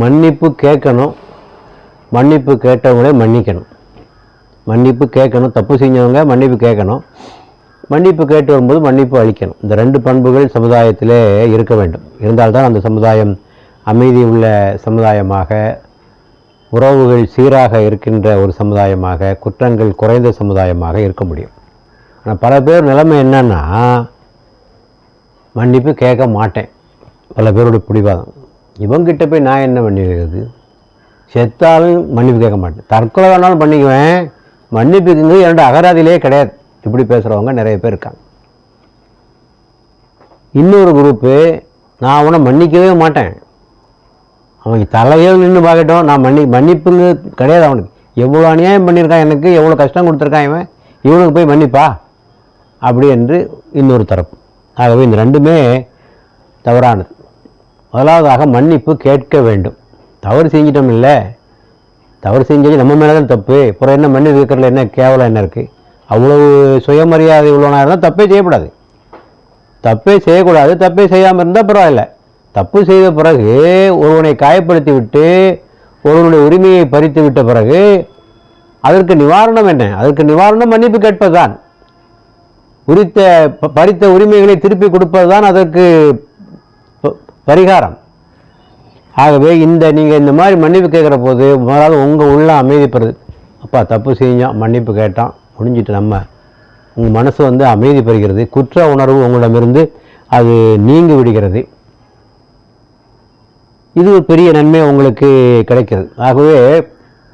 மன்னிப்பு கேட்கணும். மன்னிப்பு கேட்டவங்களே மன்னிக்கணும். மன்னிப்பு கேட்கணும். தப்பு செஞ்சவங்க மன்னிப்பு கேட்கணும். மன்னிப்பு கேட்டு வரும்போது மன்னிப்பு அளிக்கணும். இந்த ரெண்டு பண்புகள் சமுதாயத்திலே இருக்க வேண்டும். இருந்தால்தான் அந்த சமுதாயம் அமைதி உள்ள சமுதாயமாக உறவுகள் சீராக இருக்கின்ற ஒரு சமுதாயமாக குற்றங்கள் குறைந்த சமுதாயமாக இருக்க முடியும். ஆனால் பல பேர் நிலைமை என்னென்னா மன்னிப்பு கேட்க மாட்டேன். பல பேரோட பிடிவாதம். இவங்கிட்ட போய் நான் என்ன பண்ணிடுறது செத்தாலும் மன்னிப்பு கேட்க மாட்டேன். தற்கொலை வேணாலும் பண்ணிக்குவேன். மன்னிப்புங்கிறது என்னோட அகராதியிலே கிடையாது. இப்படி பேசுகிறவங்க நிறைய பேர் இருக்காங்க. இன்னொரு குரூப்பு நான் அவனை மன்னிக்கவே மாட்டேன். அவன் தலையில் நின்று பார்க்கட்டும். நான் மன்னி மன்னிப்புங்க கிடையாது அவனுக்கு. எவ்வளோ அநியாயம் பண்ணியிருக்கான் எனக்கு எவ்வளோ கஷ்டம் கொடுத்துருக்கான் இவன். இவனுக்கு போய் மன்னிப்பா? அப்படி என்று இன்னொரு தரப்பு. ஆகவே இந்த ரெண்டுமே தவறானது. முதலாவதாக மன்னிப்பு கேட்க வேண்டும். தவறு செஞ்சிட்டோம் இல்லை? தவறு செஞ்சது நம்ம மேலே தான் தப்பு. அப்புறம் என்ன மன்னிப்பு கேட்கறதுல என்ன கேவலம் என்ன இருக்குது அவ்வளவு சுயமரியாதை உள்ளவனாக இருந்தால் தப்பே செய்யக்கூடாது தப்பே செய்யக்கூடாது தப்பே செய்யாமல் இருந்தால் பரவாயில்ல. தப்பு செய்த பிறகு ஒருவனை காயப்படுத்தி விட்டு ஒருவனுடைய உரிமையை பறித்து விட்ட பிறகு அதற்கு நிவாரணம் என்ன? அதற்கு நிவாரணம் மன்னிப்பு கேட்பதுதான். உரித்த பறித்த உரிமைகளை திருப்பி கொடுப்பது தான் அதற்கு பரிகாரம். ஆகவே இந்த நீங்கள் இந்த மாதிரி மன்னிப்பு கேட்குற போது முதலாவது உங்கள் உள்ள அமைதிப்படுது. அப்பா தப்பு செஞ்சான் மன்னிப்பு கேட்டான். முடிஞ்சிட்டு நம்ம. உங்கள் மனசு வந்து அமைதி பெறுகிறது. குற்ற உணர்வு உங்களிடமிருந்து அது நீங்கி விடுகிறது. இது ஒரு பெரிய நன்மை உங்களுக்கு கிடைக்கிறது. ஆகவே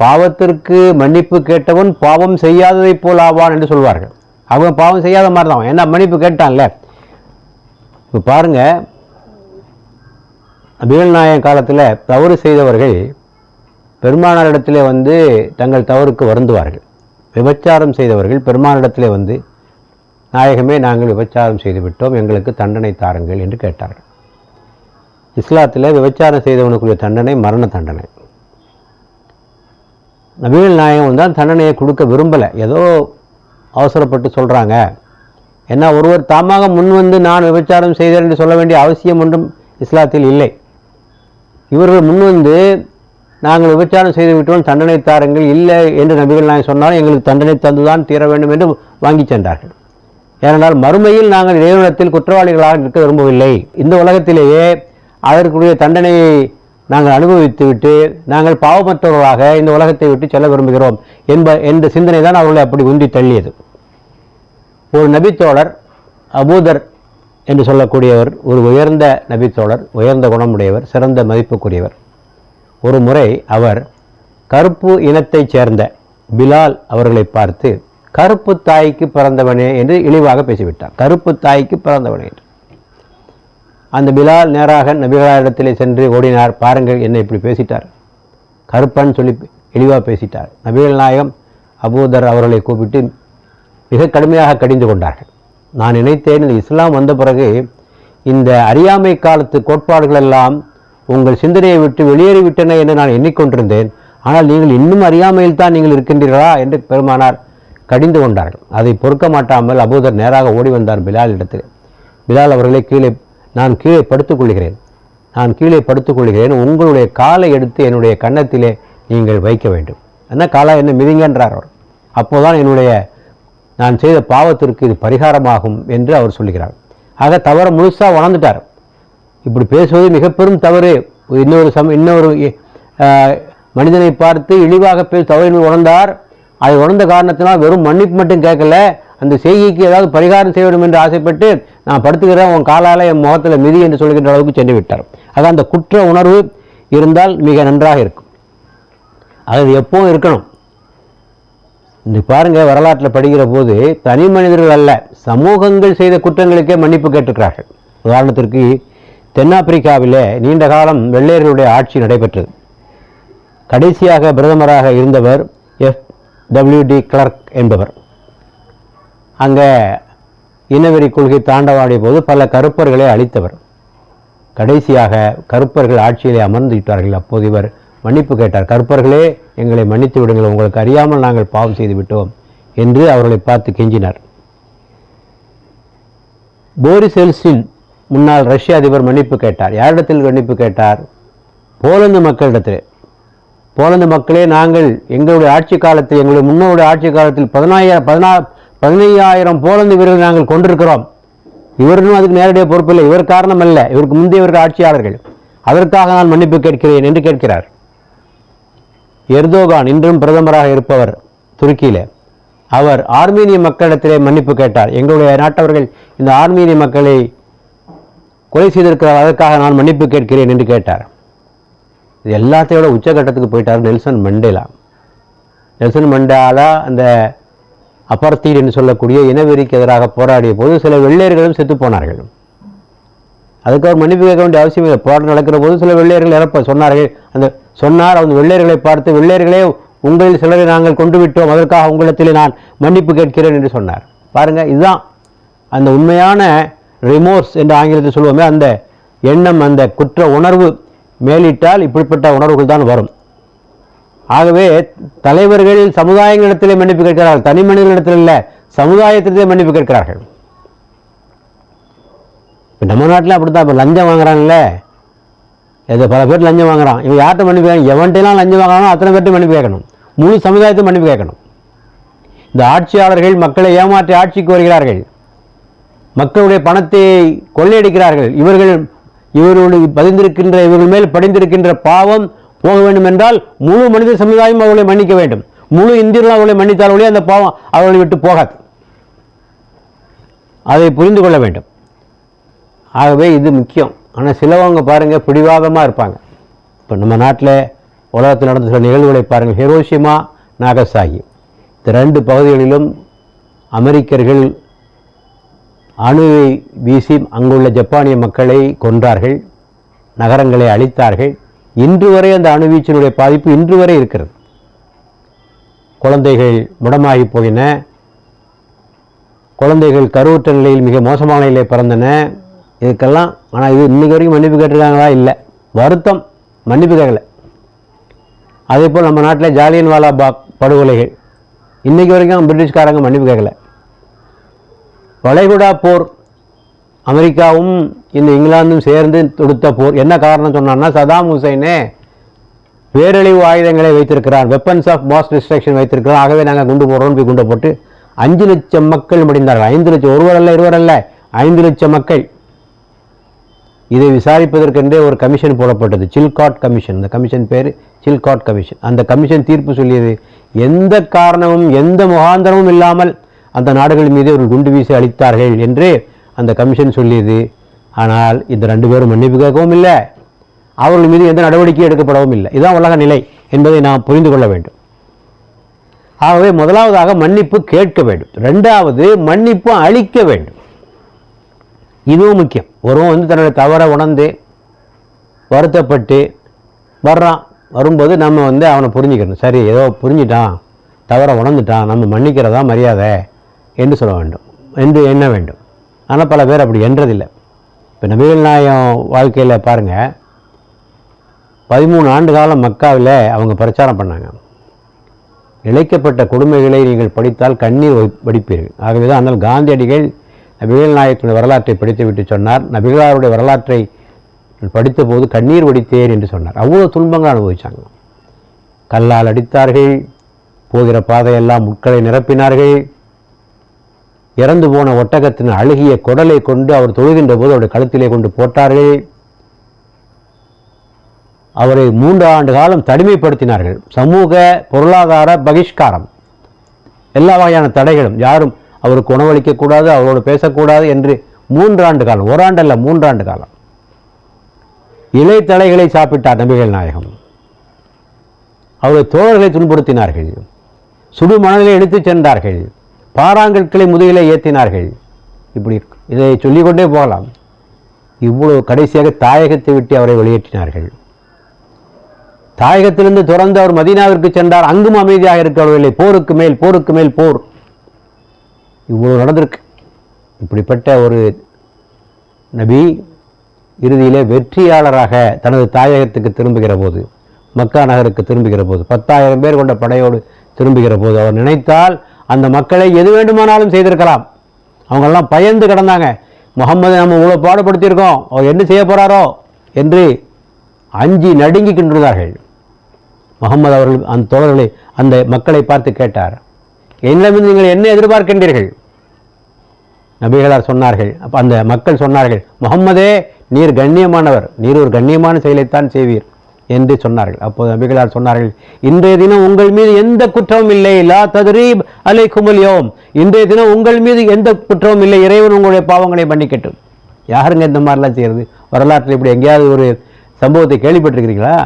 பாவத்திற்கு மன்னிப்பு கேட்டவன் பாவம் செய்யாததை போல் ஆவான் என்று சொல்வார்கள். அவன் பாவம் செய்யாத மாதிரி தான். ஏன்னா மன்னிப்பு கேட்டான்ல. இப்போ பாருங்க அபிகள் நாயகம் காலத்தில் தவறு செய்தவர்கள் பெருமானாரிடத்திலே வந்து தங்கள் தவறுக்கு வருந்துவார்கள். விபச்சாரம் செய்தவர்கள் பெருமானிடத்திலே வந்து நாயகமே நாங்கள் விபச்சாரம் செய்துவிட்டோம் எங்களுக்கு தண்டனை தாருங்கள் என்று கேட்டார்கள். இஸ்லாத்தில் விபச்சாரம் செய்தவனுக்குரிய தண்டனை மரண தண்டனை. நபிகள் நாயகம் தான் தண்டனையை கொடுக்க விரும்பலை. ஏதோ அவசரப்பட்டு சொல்கிறாங்க ஏன்னா ஒருவர் தாமாக முன் வந்து நான் விபச்சாரம் செய்தேன் என்று சொல்ல வேண்டிய அவசியம் ஒன்றும் இஸ்லாத்தில் இல்லை. இவர்கள் முன்வந்து நாங்கள் விபச்சாரம் செய்து விட்டோம் தண்டனை தாருங்கள் இல்லை என்று நபிகள் நாயகம் சொன்னாலும் எங்களுக்கு தண்டனை தந்துதான் தீர வேண்டும் என்று வாங்கி சென்றார்கள். ஏனென்றால் மறுமையில் நாங்கள் இறைவனத்தில் குற்றவாளிகளாக இருக்க விரும்பவில்லை. இந்த உலகத்திலேயே அதற்குரிய தண்டனையை நாங்கள் அனுபவித்துவிட்டு நாங்கள் பாவமற்றவர்களாக இந்த உலகத்தை விட்டு செல்ல விரும்புகிறோம் என்ப என்ற சிந்தனை தான் அவர்களை அப்படி உந்தி தள்ளியது. ஒரு நபித்தோழர் அபூதர் என்று சொல்லக்கூடியவர் ஒரு உயர்ந்த நபித்தோழர் உயர்ந்த குணமுடையவர் சிறந்த மதிப்புக்குரியவர். ஒரு முறை அவர் கருப்பு இனத்தைச் சேர்ந்த பிலால் அவர்களை பார்த்து கருப்பு தாய்க்கு பிறந்தவனே என்று இழிவாக பேசிவிட்டார். கருப்பு தாய்க்கு பிறந்தவனே என்று. அந்த பிலால் நேராக நபிகளாரிடத்திலே சென்று ஓடினார். பாருங்கள் என்னை இப்படி பேசிட்டார். கருப்பன் சொல்லி இழிவாக பேசிட்டார். நபிகள் நாயகம் அபூதர் அவர்களை கூப்பிட்டு மிக கடுமையாக கடிந்து கொண்டார்கள். நான் நினைத்தேன். இந்த இஸ்லாம் வந்த பிறகு இந்த அறியாமை காலத்து கோட்பாடுகள் எல்லாம் உங்கள் சிந்தனையை விட்டு வெளியேறிவிட்டன என்று நான் எண்ணிக்கொண்டிருந்தேன். ஆனால் நீங்கள் இன்னும் அறியாமையில் தான் நீங்கள் இருக்கின்றீர்களா என்று பெருமானார் கடிந்து கொண்டார்கள். அதை பொறுக்க மாட்டாமல் அபூதர் நேராக ஓடி வந்தார் பிலால் இடத்தில் பிலால் அவர்களை கீழே நான் கீழே படுத்துக்கொள்கிறேன். நான் கீழே படுத்துக்கொள்கிறேன். உங்களுடைய காலை எடுத்து என்னுடைய கன்னத்திலே நீங்கள் வைக்க வேண்டும். என்ன காலா என்ன மிதிங்கன்றார் அவர். அப்போதான் என்னுடைய நான் செய்த பாவத்திற்கு இது பரிகாரமாகும் என்று அவர் சொல்லுகிறார். ஆக தவறை முழுசாக உணர்ந்துட்டார் இப்படி பேசுவது மிக பெரும் தவறு. இன்னொரு சம் இன்னொரு மனிதனை பார்த்து இழிவாக பேச தவறு உணர்ந்தார். அதை உணர்ந்த காரணத்தினால் வெறும் மன்னிப்பு மட்டும் கேட்கல. அந்த செய்கைக்கு ஏதாவது பரிகாரம் செய்ய வேண்டும் என்று ஆசைப்பட்டு நான் படுத்துக்கிறேன் உன் காலால் என் முகத்தில் மிதி என்று சொல்கின்ற அளவுக்கு சென்று விட்டார். ஆக அந்த குற்ற உணர்வு இருந்தால் மிக நன்றாக இருக்கும். அது எப்பவும் இருக்கணும். இன்னைக்கு பாருங்க வரலாற்றில் படிக்கிற போது தனி மனிதர்கள் அல்ல சமூகங்கள் செய்த குற்றங்களுக்கே மன்னிப்பு கேட்டுக்கிறார்கள் உதாரணத்திற்கு தென்னாப்பிரிக்காவில் நீண்ட காலம் வெள்ளையர்களுடைய ஆட்சி நடைபெற்றது. கடைசியாக பிரதமராக இருந்தவர் எஃப். டபிள்யூ. டி. கிளர்க் என்பவர். அங்கே இனவெறி கொள்கை தாண்டவாடிய போது பல கருப்பர்களை அழித்தவர். கடைசியாக கருப்பர்கள் ஆட்சியிலே அமர்ந்து விட்டார்கள். அப்போது இவர் மன்னிப்பு கேட்டார். கருப்பர்களே எங்களை மன்னித்து விடுங்கள். உங்களுக்கு அறியாமல் நாங்கள் பாவம் செய்து விட்டோம் என்று அவர்களை பார்த்து கெஞ்சினார். போரிஸ் எல்சின் முன்னாள் ரஷ்ய அதிபர் மன்னிப்பு கேட்டார். யாரிடத்தில் மன்னிப்பு கேட்டார்? போலந்து மக்களிடத்தில். போலந்து மக்களே நாங்கள் எங்களுடைய ஆட்சி காலத்தில் எங்களுடைய முன்னோருடைய ஆட்சி காலத்தில் பதினாயிரம் பதினா பதினையாயிரம் போலந்து வீரர்கள் நாங்கள் கொண்டிருக்கிறோம். இவரும் அதுக்கு நேரடியாக பொறுப்பில்லை. இவர் காரணம் அல்ல இவருக்கு முந்தையவர்கள் ஆட்சியாளர்கள். அதற்காக நான் மன்னிப்பு கேட்கிறேன் என்று கேட்கிறார். எர்தோகான் இன்றும் பிரதமராக இருப்பவர் துருக்கியிலே. அவர் ஆர்மீனிய மக்களிடத்திலே மன்னிப்பு கேட்டார். எங்களுடைய நாட்டவர்கள் இந்த ஆர்மீனிய மக்களை கொலை செய்திருக்கிறார் அதற்காக நான் மன்னிப்பு கேட்கிறேன் என்று கேட்டார். இது எல்லாத்தையோட உச்சகட்டத்துக்கு போயிட்டார் நெல்சன் மண்டேலா. நெல்சன் மண்டேலா அந்த அபர்த்தீட் என்று சொல்லக்கூடிய இனவெறிக்கு எதிராக போராடிய போது சில வெள்ளையர்களும் செத்து போனார்கள். அதுக்காக மன்னிப்பு கேட்க வேண்டிய அவசியம் இல்லை. போராட்டம் நடக்கிற போது சில வெள்ளையர்கள் இறப்ப சொன்னார்கள். அந்த சொன்னார் அந்த வெள்ளையர்களை பார்த்து வெள்ளையர்களே உங்களில் சிலரை நாங்கள் கொண்டு விட்டோம் அதற்காக உங்களிடத்திலே நான் மன்னிப்பு கேட்கிறேன் என்று சொன்னார். பாருங்கள் இதுதான் அந்த உண்மையான ரிமோர்ஸ் என்று ஆங்கிலத்தில் சொல்லுவோமே அந்த எண்ணம் அந்த குற்ற உணர்வு மேலிட்டால் இப்படிப்பட்ட உணர்வுகள் தான் வரும். ஆகவே தலைவர்கள் சமுதாயங்களிடத்திலே மன்னிப்பு கேட்கிறார்கள். தனி மனிதர்களிடத்தில் இல்லை சமுதாயத்திலே மன்னிப்பு கேட்கிறார்கள். இப்போ நம்ம நாட்டில் அப்படி தான் இப்போ லஞ்சம் வாங்குறாங்கல்ல? இது பல பேர் லஞ்சம் வாங்குறான். இவன் யார்கிட்ட மன்னிப்பு கேட்கணும்? எவன்கிட்டலாம் லஞ்சம் வாங்குறானோ அத்தனை பேர்ட்ட மன்னிப்பு கேட்கணும். முழு சமுதாயத்தை மன்னிப்பு கேட்கணும். இந்த ஆட்சியாளர்கள் மக்களை ஏமாற்றி ஆட்சிக்கு வருகிறார்கள். மக்களுடைய பணத்தை கொள்ளையடிக்கிறார்கள். இவர்கள் இவர்களுடைய பதிந்திருக்கின்ற இவர்கள் மேல் படிந்திருக்கின்ற பாவம் போக வேண்டும் என்றால் முழு மனித சமுதாயம் அவர்களை மன்னிக்க வேண்டும். முழு இந்தியர்கள் அவர்களை மன்னித்தால் ஒழிய அந்த பாவம் அவர்களை விட்டு போகாது. அதை புரிந்து கொள்ள வேண்டும். ஆகவே இது முக்கியம். ஆனால் சிலவங்க பாருங்கள் பிடிவாதமாக இருப்பாங்க. இப்போ நம்ம நாட்டில் உலகத்தில் நடந்த சில நிகழ்வுகளை பாருங்கள் ஹிரோஷிமா நாகசாகி. இந்த ரெண்டு பகுதிகளிலும் அமெரிக்கர்கள் அணுவை வீசி அங்குள்ள ஜப்பானிய மக்களை கொன்றார்கள். நகரங்களை அழித்தார்கள். இன்று வரை அந்த அணுவீச்சினுடைய பாதிப்பு இன்று வரை இருக்கிறது. குழந்தைகள் முடமாகி போயின. குழந்தைகள் கருவுற்ற நிலையில் மிக மோசமான நிலையில் பிறந்தன. இதுக்கெல்லாம் ஆனால் இது இன்றைக்கி வரைக்கும் மன்னிப்பு கேட்டிருக்காங்களா? இல்லை. வருத்தம். மன்னிப்பு கேட்கலை. அதே போல் நம்ம நாட்டில் ஜாலியன் வாலா பாக் படுகொலைகள். இன்றைக்கி வரைக்கும் பிரிட்டிஷ்காரங்க மன்னிப்பு கேட்கலை. வளைகுடா போர் அமெரிக்காவும் இந்த இங்கிலாந்தும் சேர்ந்து தொடுத்த போர். என்ன காரணம் சொன்னான்னா சதாம் ஹுசைனே பேரழிவு ஆயுதங்களை வைத்திருக்கிறார். வெப்பன்ஸ் ஆஃப் மாஸ் டிஸ்ட்ரக்ஷன் வைத்திருக்கிறார். ஆகவே நாங்கள் குண்டு போடுறோம் போய் குண்டை போட்டு அஞ்சு லட்சம் மக்கள் முடிந்தார்கள். ஐந்து லட்சம் ஒருவர் அல்ல இருவர் அல்ல. ஐந்து லட்சம் மக்கள். இதை விசாரிப்பதற்கென்றே ஒரு கமிஷன் போடப்பட்டது. சில்காட் கமிஷன் இந்த கமிஷன் பேர் சில்காட் கமிஷன் அந்த கமிஷன் தீர்ப்பு சொல்லியது எந்த காரணமும் எந்த முகாந்தரமும் இல்லாமல் அந்த நாடுகள் மீது ஒரு குண்டு வீசி அளித்தார்கள் என்று அந்த கமிஷன் சொல்லியது. ஆனால் இந்த ரெண்டு பேரும் மன்னிப்பு கேட்கவும் இல்லை. அவர்கள் மீது எந்த நடவடிக்கையும் எடுக்கப்படவும் இல்லை. இதுதான் உலக நிலை என்பதை நாம் புரிந்து கொள்ள வேண்டும். ஆகவே முதலாவதாக மன்னிப்பு கேட்க வேண்டும். ரெண்டாவது மன்னிப்பு அளிக்க வேண்டும். இதுவும் முக்கியம். ஒருவன் வந்து தன்னுடைய தவறை உணர்ந்து வருத்தப்பட்டு வர்றான். வரும்போது நம்ம வந்து அவனை புரிஞ்சுக்கணும். சரி ஏதோ புரிஞ்சிட்டான். தவறை உணர்ந்துட்டான். நம்ம மன்னிக்கிறதா மரியாதை என்று சொல்ல வேண்டும். என்று எண்ண வேண்டும். ஆனால் பல பேர் அப்படி என்றதில்லை. இப்போ நபிகள் நாயம் வாழ்க்கையில் பாருங்கள் பதிமூணு ஆண்டு காலம் மக்காவில் அவங்க பிரச்சாரம் பண்ணாங்க. இழைக்கப்பட்ட கொடுமைகளை நீங்கள் படித்தால் கண்ணீர் வடிப்பீர்கள். ஆகவே தான் ஆனால் காந்தியடிகள் நபிகள் நாயகத்தினுடைய வரலாற்றை படித்துவிட்டு சொன்னார். நபிகளாருடைய வரலாற்றை படித்தபோது கண்ணீர் வடித்தேன் என்று சொன்னார். அவ்வளோ துன்பங்கள் அனுபவிச்சாங்க. கல்லால் அடித்தார்கள் போகிற பாதையெல்லாம் முட்களை நிரப்பினார்கள். இறந்து போன ஒட்டகத்தின் அழுகிய குடலை கொண்டு அவர் தொழுகின்ற போது அவருடைய கழுத்திலே கொண்டு போட்டார்கள். அவரை மூன்று ஆண்டு காலம் தனிமைப்படுத்தினார்கள். சமூக பொருளாதார பகிஷ்காரம். எல்லா வகையான தடைகளும் யாரும் அவருக்கு உணவளிக்கக்கூடாது அவரோடு பேசக்கூடாது என்று மூன்றாண்டு காலம் ஓராண்டல்ல மூன்றாண்டு காலம். இலைத்தலைகளை சாப்பிட்டார் நபிகள் நாயகம். அவருடைய தோழர்களை துன்புறுத்தினார்கள். சுடு மணலை எடுத்துச் சென்றார்கள். பாறாங்கற்களை முதுகிலே ஏற்றினார்கள் இப்படி இதை சொல்லிக்கொண்டே போகலாம். இவ்வளவு கடைசியாக தாயகத்தை விட்டு அவரை வெளியேற்றினார்கள். தாயகத்திலிருந்து துறந்து அவர் மதீனாவிற்கு சென்றார். அங்கும் அமைதியாக இருக்கவில்லை போருக்கு மேல் போருக்கு மேல் போர். இவ்வளோ நடந்திருக்கு. இப்படிப்பட்ட ஒரு நபி இறுதியிலே வெற்றியாளராக தனது தாயகத்துக்கு திரும்புகிற போது மக்கா நகருக்கு திரும்புகிற போது பத்தாயிரம் பேர் கொண்ட படையோடு திரும்புகிற போது அவர் நினைத்தால் அந்த மக்களை எது வேண்டுமானாலும் செய்திருக்கலாம். அவங்கெல்லாம் பயந்து கிடந்தாங்க. முகம்மது நம்ம இவ்வளோ பாடுபடுத்தியிருக்கோம். அவர் என்ன செய்ய போகிறாரோ என்று அஞ்சி நடுங்கிக்கின்றார்கள் முகமது அவர்கள் அந்த தோழர்களை அந்த மக்களை பார்த்து கேட்டார். என்னிடமிருந்து நீங்கள் என்ன எதிர்பார்க்கின்றீர்கள்? நபிகளார் சொன்னார்கள். அப்போ அந்த மக்கள் சொன்னார்கள் முகம்மதே நீர் கண்ணியமானவர். நீர் ஒரு கண்ணியமான செயலைத்தான் செய்வீர் என்று சொன்னார்கள். அப்போது நபிகளார் சொன்னார்கள் இன்றைய தினம் உங்கள் மீது எந்த குற்றமும் இல்லை. லா ததுரீப் அலை குமலியோம் இன்றைய தினம் உங்கள் மீது எந்த குற்றமும் இல்லை. இறைவன் உங்களுடைய பாவங்களை மன்னிக்கட்டும். யாருங்க இந்த மாதிரிலாம் செய்கிறது வரலாற்றில் இப்படி எங்கேயாவது ஒரு சம்பவத்தை கேள்விப்பட்டிருக்கிறீங்களா?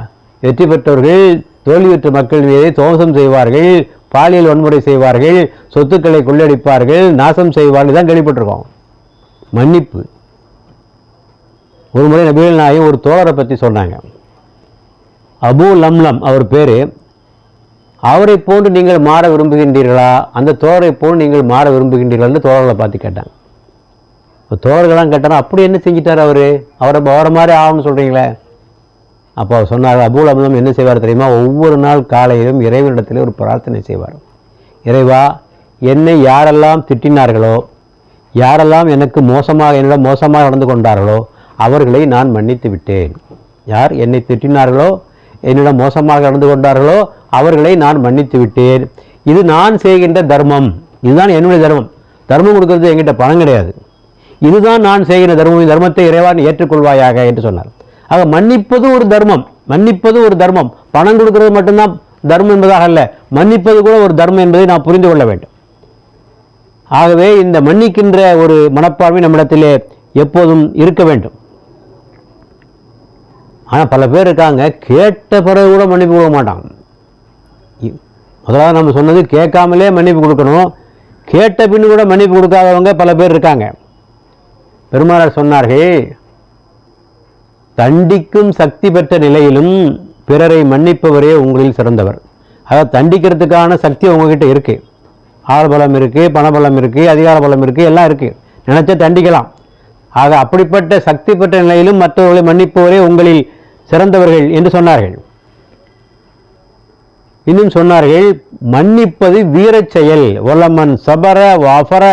வெற்றி பெற்றவர்கள் தோல்வி பெற்ற மக்கள் மீது தோசம் செய்வார்கள். பாலியல் வன்முறை செய்வார்கள் சொத்துக்களை கொள்ளடிப்பார்கள் நாசம் செய்வார்கள் தான் கேள்விப்பட்டிருக்கோம். மன்னிப்பு. ஒரு முறை நபிகள் நாயும் ஒரு தோழரை பற்றி சொன்னாங்க. அபு லம்லம் அவர் பேர். அவரை போன்று நீங்கள் மாற விரும்புகின்றீர்களா? அந்த தோழரை போன்று நீங்கள் மாற விரும்புகின்றீர்களான்னு தோழர்களை பார்த்து கேட்டாங்க. இப்போ தோழர்களாம் கேட்டாரா அப்படி என்ன செஞ்சிட்டார் அவர்? அவரை அவரை மாதிரி ஆகணும்னு சொல்கிறீங்களே அப்போ அவர் சொன்னார் அபுல் அம்லம் என்ன செய்வார் தெரியுமா? ஒவ்வொரு நாள் காலையிலும் இறைவனிடத்தில் ஒரு பிரார்த்தனை செய்வார். இறைவா என்னை யாரெல்லாம் திட்டினார்களோ யாரெல்லாம் எனக்கு மோசமாக என்னிடம் மோசமாக நடந்து கொண்டார்களோ அவர்களை நான் மன்னித்து விட்டேன். யார் என்னை திட்டினார்களோ என்னிடம் மோசமாக நடந்து கொண்டார்களோ அவர்களை நான் மன்னித்து விட்டேன். இது நான் செய்கின்ற தர்மம். இதுதான் என்னுடைய தர்மம். தர்மம் கொடுக்கறது என்கிட்ட பணம் கிடையாது. இதுதான் நான் செய்கிற தர்மம். தர்மத்தை இறைவான் ஏற்றுக்கொள்வாயாக என்று சொன்னார். ஆக மன்னிப்பது ஒரு தர்மம். மன்னிப்பது ஒரு தர்மம். பணம் கொடுக்கிறது மட்டும்தான் தர்மம் என்பதாக அல்ல. மன்னிப்பது கூட ஒரு தர்மம் என்பதை நாம் புரிந்து கொள்ள வேண்டும். ஆகவே இந்த மன்னிக்கின்ற ஒரு மனப்பான்மை நம்மிடத்திலே எப்போதும் இருக்க வேண்டும். ஆனால் பல பேர் இருக்காங்க கேட்ட பிறகு கூட மன்னிப்பு கொடுக்க மாட்டாங்க. முதலாவது நம்ம சொன்னது கேட்காமலே மன்னிப்பு கொடுக்கணும். கேட்ட பின் கூட மன்னிப்பு கொடுக்காதவங்க பல பேர் இருக்காங்க. பெருமாளர் சொன்னார்கள் தண்டிக்கும் சக்தி பெற்ற நிலையிலும் பிறரை மன்னிப்பவரே உங்களில் சிறந்தவர். அதாவது தண்டிக்கிறதுக்கான சக்தி உங்ககிட்ட இருக்குது ஆள்பலம் இருக்குது பணபலம் இருக்குது அதிகார பலம் இருக்குது எல்லாம் இருக்குது நினச்சா தண்டிக்கலாம். ஆக அப்படிப்பட்ட சக்தி பெற்ற நிலையிலும் மற்றவர்களை மன்னிப்பவரே உங்களில் சிறந்தவர்கள் என்று சொன்னார்கள். இன்னும் சொன்னார்கள் மன்னிப்பது வீரச் செயல். ஒலமன் சபர வாஃபர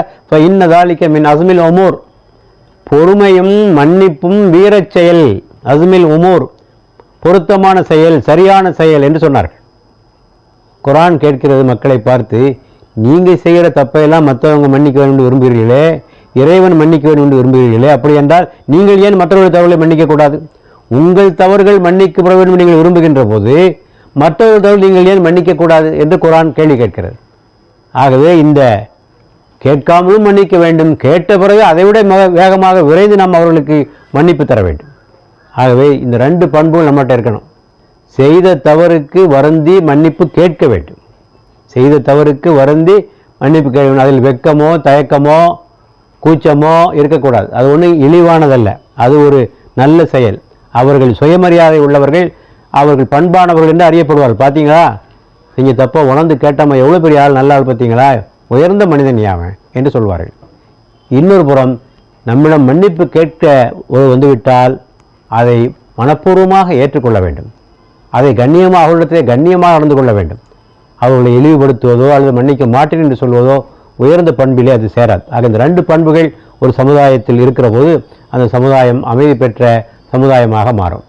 இன்னதாலிக்க மின் அசுமில் ஒமூர் பொறுமையும் மன்னிப்பும் வீரச் செயல். அஸ்மில் உமூர் பொருத்தமான செயல் சரியான செயல் என்று சொன்னார்கள். குரான் கேட்கிறது மக்களை பார்த்து நீங்கள் செய்கிற தப்பையெல்லாம் மற்றவங்க மன்னிக்க வேண்டும் விரும்புகிறீர்களே இறைவன் மன்னிக்க வேண்டும் என்று விரும்புகிறீர்களே. அப்படி என்றால் நீங்கள் ஏன் மற்றவர்கள் தவறுகளை மன்னிக்கக்கூடாது உங்கள் தவறுகள் மன்னிக்கப்பட வேண்டும் என்று நீங்கள் விரும்புகின்ற போது மற்றவர்கள் தவறு நீங்கள் ஏன் மன்னிக்கக்கூடாது என்று குரான் கேள்வி கேட்கிறது. ஆகவே இந்த கேட்காமலும் மன்னிக்க வேண்டும் கேட்ட பிறகு அதைவிட மக- வேகமாக விரைந்து நாம் அவர்களுக்கு மன்னிப்பு தர வேண்டும். ஆகவே இந்த ரெண்டு பண்புகள் நம்மகிட்ட இருக்கணும். செய்த தவறுக்கு வருந்தி மன்னிப்பு கேட்க வேண்டும். செய்த தவறுக்கு வருந்தி மன்னிப்பு கேட்க வேண்டும். அதில் வெட்கமோ தயக்கமோ கூச்சமோ இருக்கக்கூடாது. அது ஒன்றும் இழிவானதல்ல. அது ஒரு நல்ல செயல். அவர்கள் சுயமரியாதை உள்ளவர்கள் அவர்கள் பண்பானவர்கள் என்று அறியப்படுவார்கள். பார்த்தீங்களா நீங்கள் தப்போ உணர்ந்து கேட்டாமல் எவ்வளோ பெரிய ஆள் நல்ல ஆள் பார்த்தீங்களா உயர்ந்த மனிதன் யாவன் என்று சொல்வார்கள். இன்னொரு புறம் நம்மிடம் மன்னிப்பு கேட்க ஒரு வந்துவிட்டால் அதை மனப்பூர்வமாக ஏற்றுக்கொள்ள வேண்டும். அதை கண்ணியமாக அவர்களிடத்திலே கண்ணியமாக நடந்து கொள்ள வேண்டும். அவர்களை இழிவுபடுத்துவதோ அல்லது மன்னிக்க மாட்டேன் என்று சொல்வதோ உயர்ந்த பண்பிலே அது சேராது. ஆக இந்த ரெண்டு பண்புகள் ஒரு சமுதாயத்தில் இருக்கிற போது அந்த சமுதாயம் அமைதி பெற்ற சமுதாயமாக மாறும்.